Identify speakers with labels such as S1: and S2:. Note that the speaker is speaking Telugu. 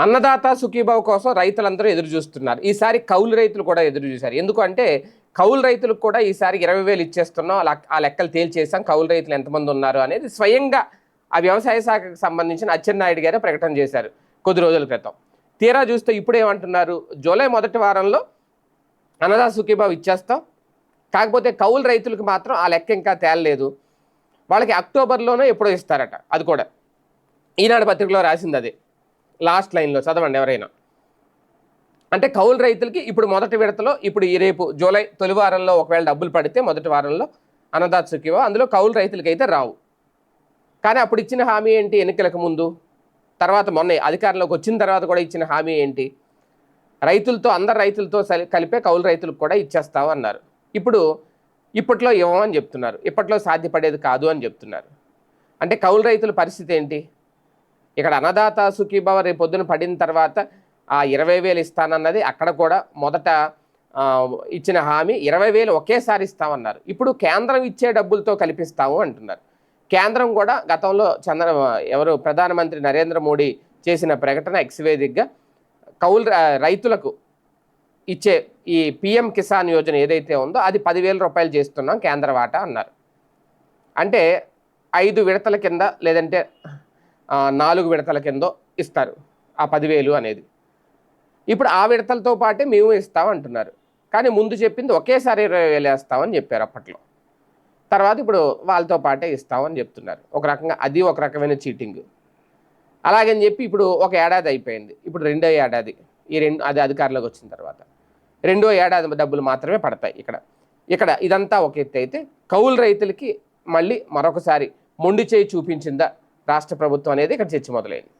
S1: అన్నదాత సుఖీభావ కోసం రైతులందరూ ఎదురు చూస్తున్నారు. ఈసారి కౌలు రైతులు కూడా ఎదురు చూశారు. ఎందుకంటే కౌలు రైతులకు కూడా ఈసారి ఇరవై వేలు ఇచ్చేస్తున్నాం. ఆ లెక్క- ఆ లెక్కలు తేల్చేసాం కౌలు రైతులు ఎంతమంది ఉన్నారు అనేది స్వయంగా ఆ వ్యవసాయ శాఖకు సంబంధించిన అచ్చెన్నాయుడు గారే ప్రకటన చేశారు కొద్ది రోజుల క్రితం. తీరా చూస్తే ఇప్పుడు ఏమంటున్నారు? జూలై మొదటి వారంలో అన్నదాత సుఖీభావ ఇచ్చేస్తాం. కాకపోతే కౌలు రైతులకు మాత్రం ఆ లెక్క ఇంకా తేలలేదు. వాళ్ళకి అక్టోబర్లోనే ఎప్పుడో ఇస్తారట. అది కూడా ఈనాడు పత్రికలో రాసింది అది. లాస్ట్ లైన్లో చదవండి ఎవరైనా. అంటే కౌలు రైతులకి ఇప్పుడు మొదటి విడతలో ఇప్పుడు ఈ రేపు జూలై తొలి వారంలో ఒకవేళ డబ్బులు పడితే మొదటి వారంలో అన్నదాత సుఖీవో అందులో కౌలు రైతులకి అయితే రావు. కానీ అప్పుడు ఇచ్చిన హామీ ఏంటి? ఎన్నికలకు ముందు. తర్వాత మొన్న అధికారంలోకి వచ్చిన తర్వాత కూడా ఇచ్చిన హామీ ఏంటి? రైతులతో అందరు రైతులతో సలి- కలిపే కౌలు రైతులకు కూడా ఇచ్చేస్తావు అన్నారు. ఇప్పుడు ఇప్పట్లో ఇవ్వమని చెప్తున్నారు. ఇప్పట్లో సాధ్యపడేది కాదు అని చెప్తున్నారు. అంటే కౌలు రైతుల పరిస్థితి ఏంటి? ఇక్కడ అన్నదాత సుఖీభావ రేపు పొద్దున పడిన తర్వాత ఆ ఇరవై వేలు ఇస్తానన్నది అక్కడ కూడా మొదట ఇచ్చిన హామీ ఇరవై వేలు ఒకేసారి ఇస్తామన్నారు. ఇప్పుడు కేంద్రం ఇచ్చే డబ్బులతో కల్పిస్తాము అంటున్నారు. కేంద్రం కూడా గతంలో చంద్ర ఎవరు ప్రధానమంత్రి నరేంద్ర మోడీ చేసిన ప్రకటన ఎక్స్వేదిగ్గా కౌలు రైతులకు ఇచ్చే ఈ పిఎం కిసాన్ యోజన ఏదైతే ఉందో అది పదివేల రూపాయలు చేస్తున్నాం కేంద్ర వాటా అన్నారు. అంటే ఐదు విడతల కింద లేదంటే నాలుగు విడతల కిందో ఇస్తారు. ఆ పదివేలు అనేది. ఇప్పుడు ఆ విడతలతో పాటే మేము ఇస్తాం అంటున్నారు కానీ ముందు చెప్పింది ఒకేసారి ఇరవై వేలు వేస్తామని చెప్పారు అప్పట్లో. తర్వాత ఇప్పుడు వాళ్ళతో పాటే ఇస్తామని చెప్తున్నారు. ఒక రకంగా అది ఒక రకమైన చీటింగ్. అలాగని చెప్పి ఇప్పుడు ఒక ఏడాది అయిపోయింది. ఇప్పుడు రెండో ఏడాది. ఈ రెండు అది అధికారంలోకి వచ్చిన తర్వాత. రెండో ఏడాది డబ్బులు మాత్రమే పడతాయి ఇక్కడ. ఇక్కడ ఇదంతా ఒక ఎత్తు అయితే కౌలు రైతులకి మళ్ళీ మరొకసారి మొండి చేయి చూపించిందా? రాష్ట్ర ప్రభుత్వం అనేది ఇక్కడ చర్చ మొదలైంది.